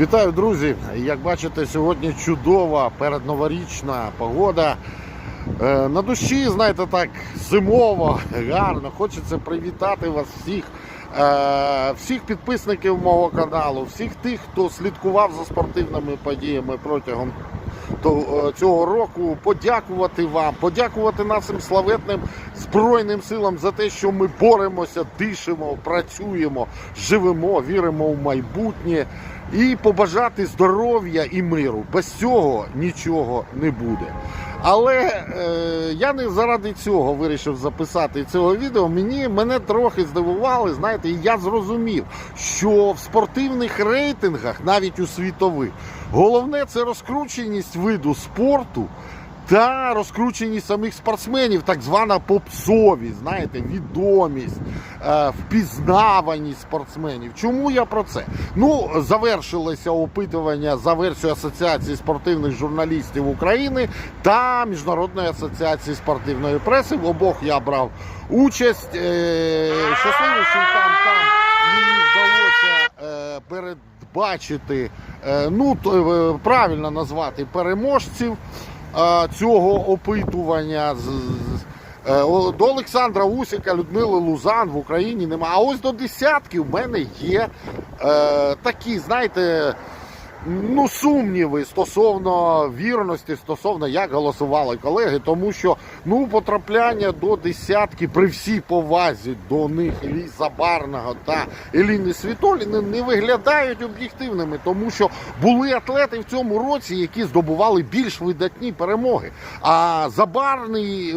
Вітаю, друзі! Як бачите, сьогодні чудова передноворічна погода. Е, На душі, знаєте, так зимово, гарно. Хочеться привітати вас всіх, е, всіх підписників мого каналу, всіх тих, хто слідкував за спортивними подіями протягом е, цього року. Подякувати вам, подякувати нашим славетним Збройним силам за те, що ми боремося, дишимо, працюємо, живемо, віримо в майбутнє. І побажати здоров'я і миру. Без цього нічого не буде. Але е, я не заради цього вирішив записати цього відео. Мені мене трохи здивували, знаєте, і я зрозумів, що в спортивних рейтингах, навіть у світових, головне це розкрученість виду спорту. Та розкрученість самих спортсменів, так звана попсовість, знаєте, відомість, е, впізнаваність спортсменів. Чому я про це? Ну, завершилося опитування за версією Асоціації спортивних журналістів України та Міжнародної асоціації спортивної преси. В обох я брав участь. Е, щасливий, що там, там мені вдалося е, передбачити, ну, то, правильно назвати переможців цього опитування. Е, До Олександра Усіка, Людмили Лузан в Україні немає. А ось до десятки в мене є е, такі, знаєте, ну, сумніви стосовно вірності, стосовно як голосували колеги, тому що ну, потрапляння до десятки при всій повазі до них Іллі Забарного та Еліни Світоліни не виглядають об'єктивними, тому що були атлети в цьому році, які здобували більш видатні перемоги. А Забарний, е,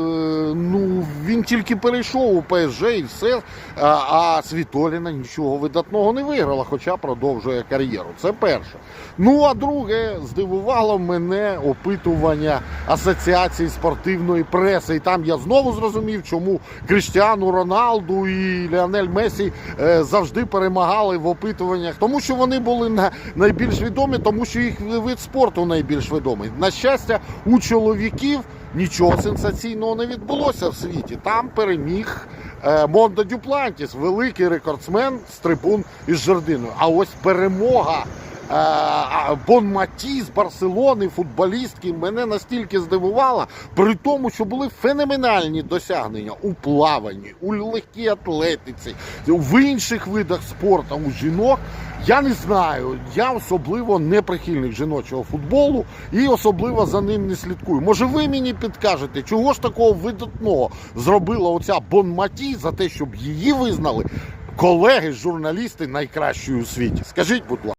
ну він тільки перейшов у ПСЖ і все. А, Світоліна нічого видатного не виграла, хоча продовжує кар'єру. Це перше. Ну а друге, здивувало мене опитування Асоціації спортивної преси. І там я знову зрозумів, чому Кріштіану Роналду і Леонель Месі е, завжди перемагали в опитуваннях, тому що вони були найбільш відомі, тому що їх вид спорту найбільш відомий. На щастя, у чоловіків. Нічого сенсаційного не відбулося в світі. Там переміг е, Мондо Дюплантіс, великий рекордсмен з трибун із жердиною. А ось перемога Бонматі з Барселони, футболістки, мене настільки здивувала, при тому, що були феноменальні досягнення у плаванні, у легкій атлетиці, в інших видах спорту, у жінок. Я не знаю. Я особливо не прихильник жіночого футболу і особливо за ним не слідкую. Може, ви мені підкажете, чого ж такого видатного зробила оця Бонматі за те, щоб її визнали колеги, журналісти найкращою у світі? Скажіть, будь ласка.